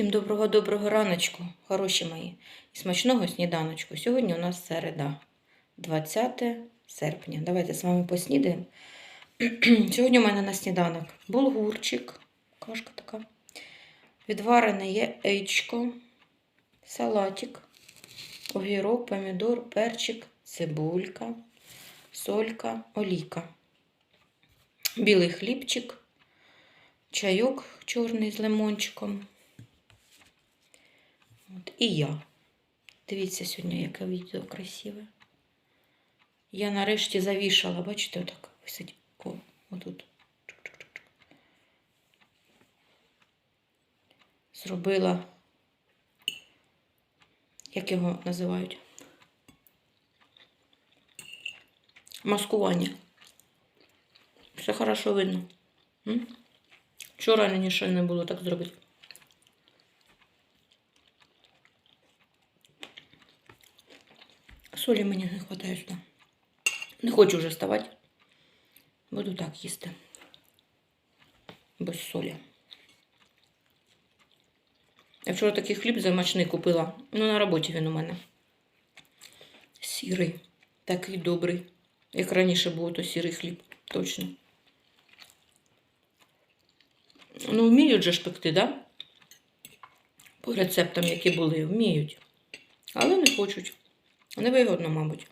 Всім доброго-доброго раночку, хороші мої, і смачного сніданочку. Сьогодні у нас середа, 20 серпня. Давайте з вами поснідаємо. Сьогодні у мене на сніданок булгурчик, кашка така, відварене яєчко, салатик, огірок, помідор, перчик, цибулька, солька, олійка, білий хлібчик, чайок чорний з лимончиком. І я. Дивіться сьогодні, яке відео красиве. Я нарешті завішала, бачите, отак висить. Отут. Зробила, як його називають? Маскування. Все хорошо видно. М? Вчора мені ще не було так зробити. Солі мені не вистачає сюди. Не хочу вже вставати. Буду так їсти. Без солі. Я вчора такий хліб замачний купила. Ну, на роботі він у мене. Сірий. Такий добрий. Як раніше був, то сірий хліб. Точно. Ну, вміють же ж пекти, да? По рецептам, які були, вміють. Але не хочуть. Невигодно, мабуть.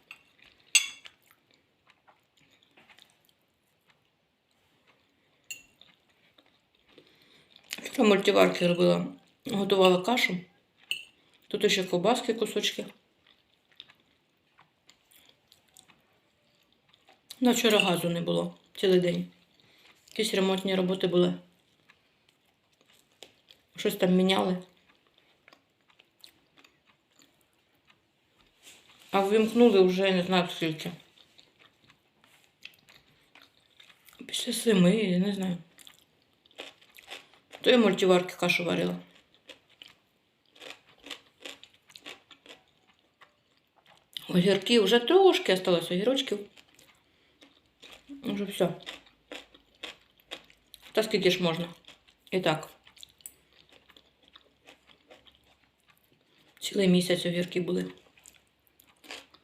Вчора мультиварки робила, готувала кашу. Тут ще ковбаски, кусочки. На вчора газу не було цілий день. Якісь ремонтні роботи були. Щось там міняли. А вимкнули вже не знаю скільки. Після семи, я не знаю. То я мультиварки кашу варила. Огірки вже трошки осталось огірочків. Уже все. Та скільки ж можна. І так. Цілий місяць огірки були.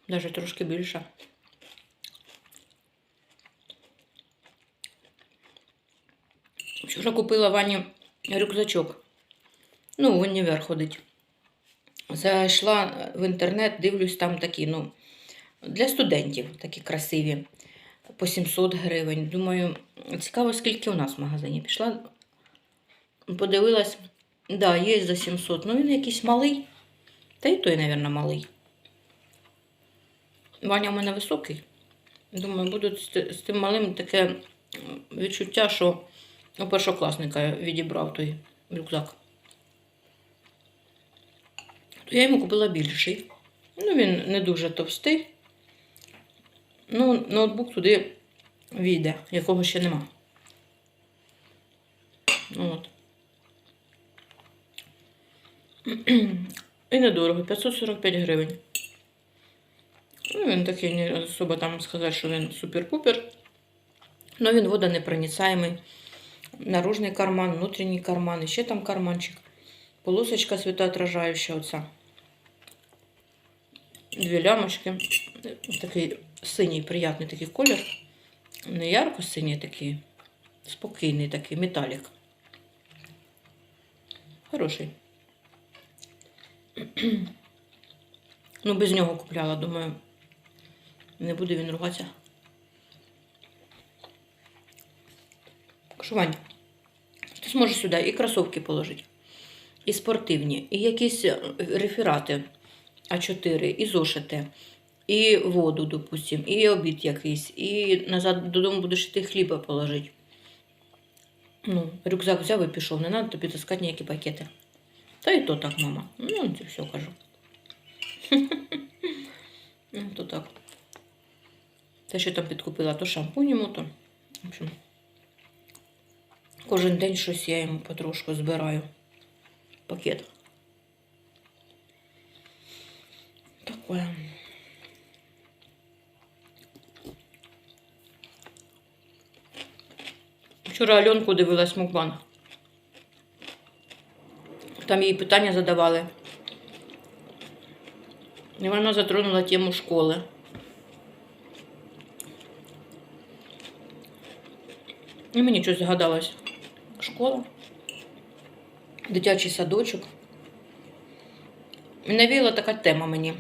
Даже трошки більше. Вчора купила Вані рюкзачок. Ну, в універ ходить. Зайшла в інтернет, дивлюсь, там такі, ну, для студентів такі красиві. По 700 гривень. Думаю, цікаво, скільки у нас в магазині. Пішла, подивилась, да, є за 700. Ну, він якийсь малий. Та й той, мабуть, малий. Ваня в мене високий. Думаю, буде з тим малим таке відчуття, що у першокласника відібрав той рюкзак. То я йому купила більший. Ну, він не дуже товстий. Ну, ноутбук туди війде, якого ще нема. От. І недорого, 545 гривень. Ну, він такий не особо там сказати, що він супер-пупер. Но він водонепроницаємий. Наружний карман, внутрішній карман, і ще там карманчик. Полосочка світоотражаюча оця. Дві лямочки. Такий синій, приятний такий колір. Не ярко синій такий, спокійний такий металік. Хороший. Ну, без нього купляла, думаю, не буде він ругатися. Шувань, ти зможеш сюди і кросовки положити, і спортивні, і якісь е, реферати А4, і зошити, і воду, допустим, і обід якийсь, і назад додому будеш йти хліба положити. Ну, рюкзак взяв і пішов, не треба тобі таскати ніякі пакети. Та і то так, мама. Ну, це все кажу. Ну, то так. Те, що там підкупила, то шампунь йому, то. В общем, кожен день щось я йому потрошку збираю. Пакет. Такое. Вчора Альонку дивилась мукбанг. Там їй питання задавали. І вона затронула тему школи. І мені щось згадалось. Школа, дитячий садочок. Навіяла така тема мені.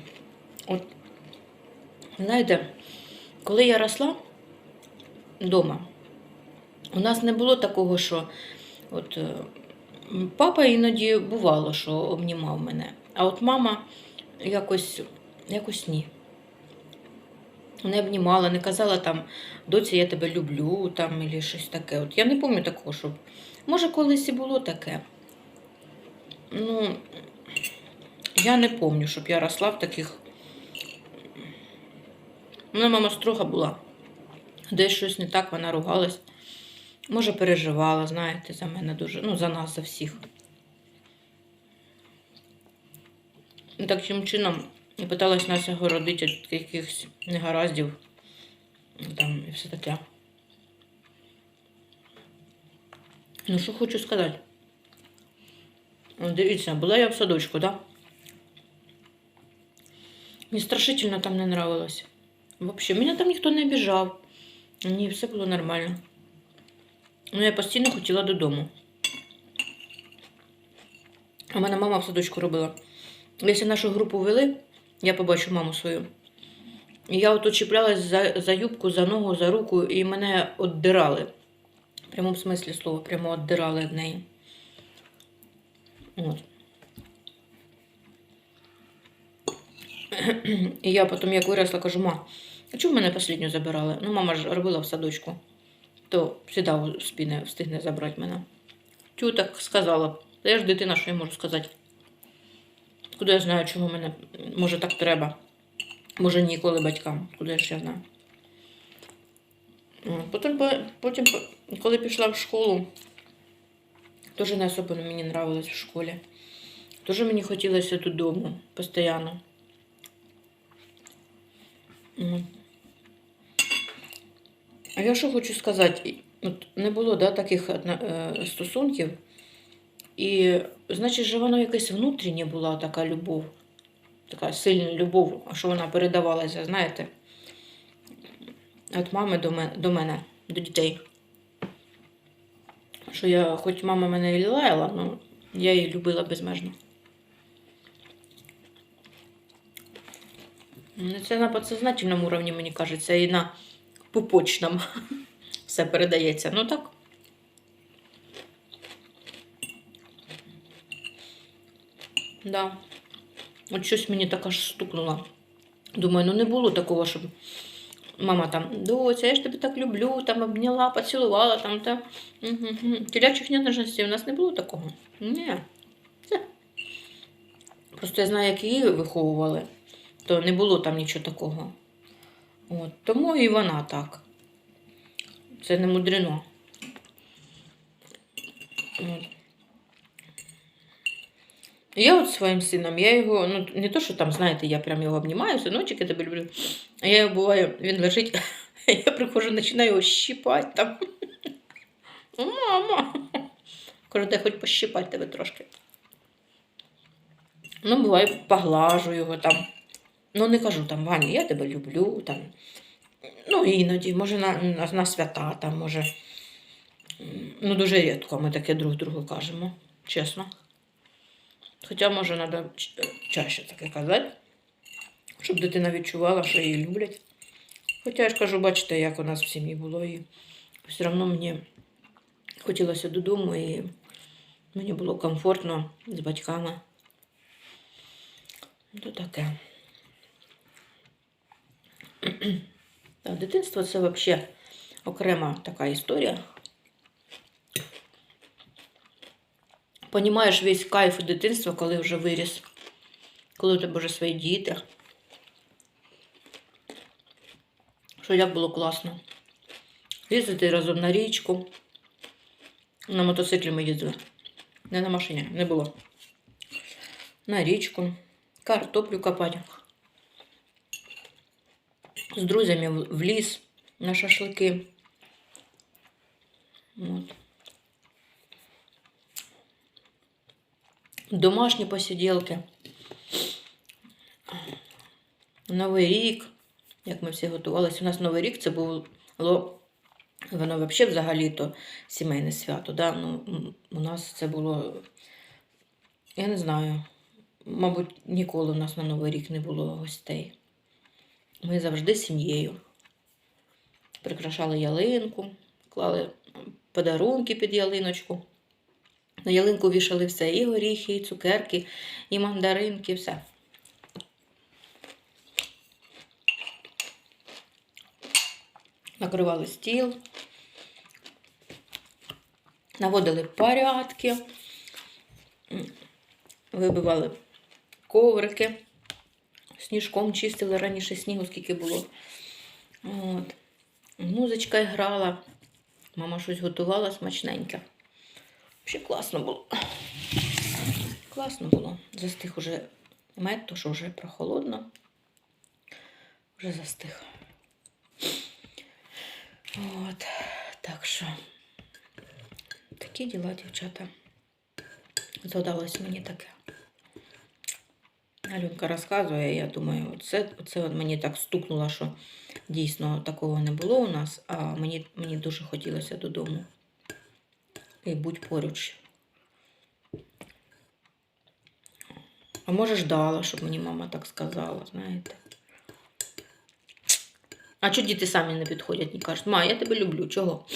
От, знаєте, коли я росла вдома, у нас не було такого, що от, е, папа іноді бувало, що обнімав мене. А от мама якось, якось ні. Не обнімала, не казала там, доці, я тебе люблю, там, або щось таке. От я не пам'ятаю такого, щоб. Може, колись і було таке. Ну, я не пам'ятаю, щоб я росла в таких. У мене мама строга була. Десь щось не так, вона ругалась. Може, переживала, знаєте, за мене дуже. Ну, за нас, за всіх. І таким чином я питалась нас огородити від якихось негараздів. Там і все таке. Ну, що хочу сказати. Дивіться, була я в садочку, да? Мені страшительно там не нравилось. Вообще, мене там ніхто не обіжав. Ні, все було нормально. Ну, я постійно хотіла додому. А мене мама в садочку робила. Якщо нашу групу вели, я побачу маму свою. Я от чіплялась за, за юбку, за ногу, за руку, і мене віддирали. В прямому смислі слова, прямо віддирали від неї. От. І я потім, як виросла, кажу, ма, а чому мене останню забирали? Ну, мама ж робила в садочку, то завжди спіне встигне забрати мене. Тю так сказала. Я ж дитина, що я можу сказати. Куди я знаю, чого мене може так треба. Може ніколи батькам. Куди ж я знаю. Потім, потім, коли пішла в школу, теж не особливо мені нравилось в школі. Теж мені хотілося додому постійно. А я що хочу сказати? От не було да, таких е, стосунків. І, значить, же воно якесь внутрішнє була така любов, така сильна любов, що вона передавалася, знаєте, від мами до мене, до мене, до дітей. Що я, хоч мама мене і лаяла, але я її любила безмежно. Ну, Це на підсознательному уровні, мені кажеться, і на пупочному все передається. Ну так. Да. От щось мені так аж стукнуло. Думаю, ну не було такого, щоб мама там, доця, я ж тебе так люблю, там обняла, поцілувала, там та. Угу, угу. Тілячих ніжностей у нас не було такого. Ні. Це. Просто я знаю, як її виховували, то не було там нічого такого. От. Тому і вона так. Це не мудрено. От. Я от своїм сином, я його, ну не то, що там, знаєте, я прям його обнімаю, синочок, я тебе люблю. А я його буваю, він лежить, я приходжу, починаю його щіпати там. Мама. Кажу, дай хоч пощипати тебе трошки. Ну, буває, поглажу його там. Ну, не кажу там, Ваня, я тебе люблю. там. Ну, іноді, може, на, на, на свята, там, може. Ну, дуже рідко ми таке друг другу кажемо, чесно. Хоча, може, треба чаще таке казати, щоб дитина відчувала, що її люблять. Хоча я ж кажу, бачите, як у нас в сім'ї було, і все одно мені хотілося додому, і мені було комфортно з батьками. То таке. Та, дитинство це взагалі окрема така історія. Понімаєш весь кайф дитинства, коли вже виріс, коли у тебе вже свої діти. Що як було класно. Їздити разом на річку. На мотоциклі ми їздили. Не на машині, не було. На річку, картоплю копати. З друзями в ліс на шашлики. От. Домашні посиділки. Новий рік, як ми всі готувалися. У нас Новий рік це було воно взагалі взагалі-то сімейне свято. Да? Ну, у нас це було, я не знаю, мабуть, ніколи у нас на Новий рік не було гостей. Ми завжди сім'єю. Прикрашали ялинку, клали подарунки під ялиночку. На ялинку вішали все, і горіхи, і цукерки, і мандаринки, все. Накривали стіл, наводили порядки, вибивали коврики, сніжком чистили раніше снігу, скільки було. От. Музичка грала, мама щось готувала смачненьке. Ще класно було. Класно було. Застиг уже мед, то що вже прохолодно. Вже застиг. От, так що такі діла, дівчата. Згадалось мені таке. Алюнка розказує, я думаю, це, це от мені так стукнуло, що дійсно такого не було у нас, а мені, мені дуже хотілося додому. І будь поруч. А може ждала, щоб мені мама так сказала, знаєте. А чого діти самі не підходять і кажуть, ма, я тебе люблю, чого?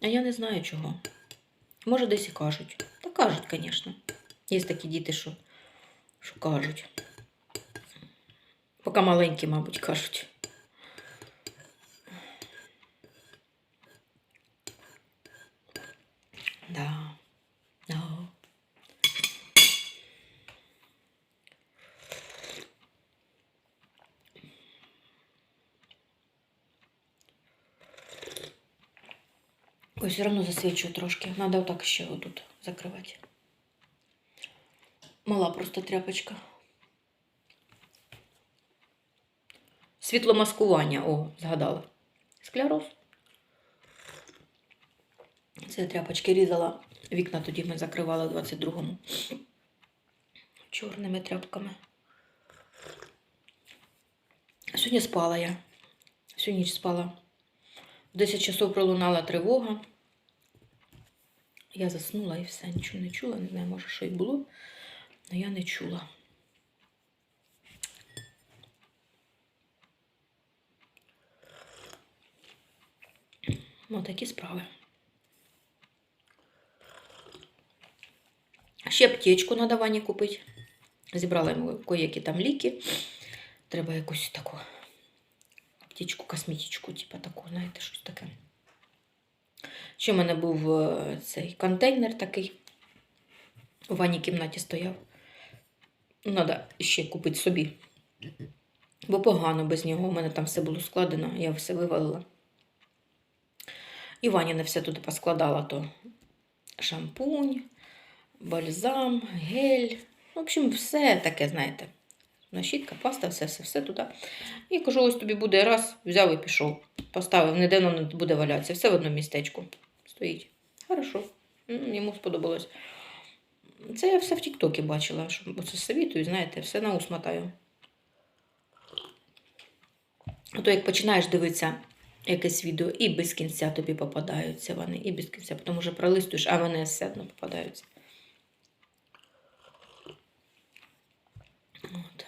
А я не знаю чого. Може, десь і кажуть. Та кажуть, звісно. Є такі діти, що, що кажуть. Поки маленькі, мабуть, кажуть. Да. Да. Ой, все равно засвечу трошки. Надо вот так ще отут закривати. Мала просто тряпочка. Світломаскування, о, згадала. Склероз. Це тряпочки різала. Вікна тоді ми закривали в 22-му. Чорними тряпками. Сьогодні спала я. Всю ніч спала. В 10 часов пролунала тривога. Я заснула і все, нічого не чула. Не знаю, може, що й було, але я не чула. Ну, такі справи. Ще аптечку на давання купити. Зібрала йому коякі там ліки. Треба якусь таку аптечку, косметичку, типу таку, знаєте, щось таке. Ще в мене був е, цей контейнер такий. У ванній кімнаті стояв. Треба ще купити собі. Бо погано без нього. У мене там все було складено, я все вивалила. І Ваня не все туди поскладала, то шампунь, бальзам, гель. В общем, все таке, знаєте. Щітка, паста, все, все, все туди. І кажу, ось тобі буде раз, взяв і пішов. Поставив, ніде воно не буде валятися. Все в одному містечку стоїть. Хорошо. Йому сподобалось. Це я все в Тіктокі бачила, що оце совітую, знаєте, все на ус мотаю. А то як починаєш дивитися якесь відео, і без кінця тобі попадаються вони, і без кінця, тому що пролистуєш, а вони все одно попадаються. От.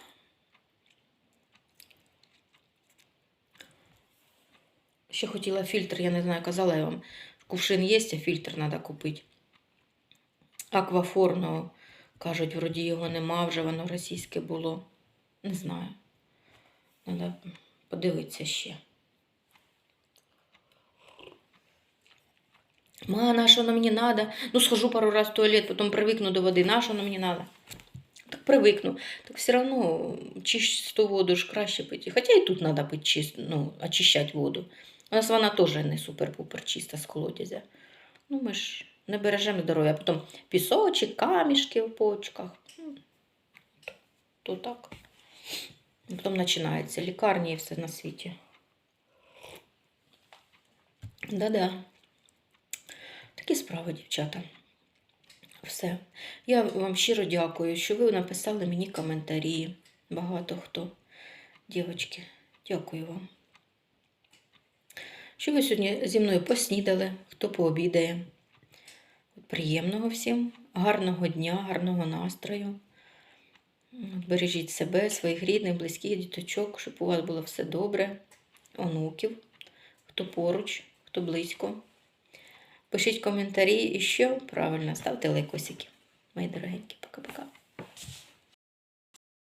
Ще хотіла фільтр, я не знаю, казала я вам. Кувшин є, а фільтр треба купити. Аквафор, ну, кажуть, вроді його нема, вже воно російське було. Не знаю. Треба подивитися ще. Ма, на що воно мені треба? Ну, схожу пару раз в туалет, потім привикну до води. На що воно мені треба? Так привикну. Так все одно чисту воду ж краще пити. Хоча і тут треба пити чист, ну, очищати воду. У нас вона теж не супер-пупер чиста з колодязя. Ну, ми ж не бережемо здоров'я. А потім пісочок, камішки в почках. То так. Потім починається лікарні і все на світі. Да-да. Такі справи, дівчата. Все. Я вам щиро дякую, що ви написали мені коментарі. Багато хто. Дівочки, дякую вам. Що ви сьогодні зі мною поснідали, хто пообідає. Приємного всім, гарного дня, гарного настрою. Бережіть себе, своїх рідних, близьких діточок, щоб у вас було все добре, онуків, хто поруч, хто близько. Пишіть коментарі і що правильно, ставте лайкосики. Мої дорогенькі, пока-пока.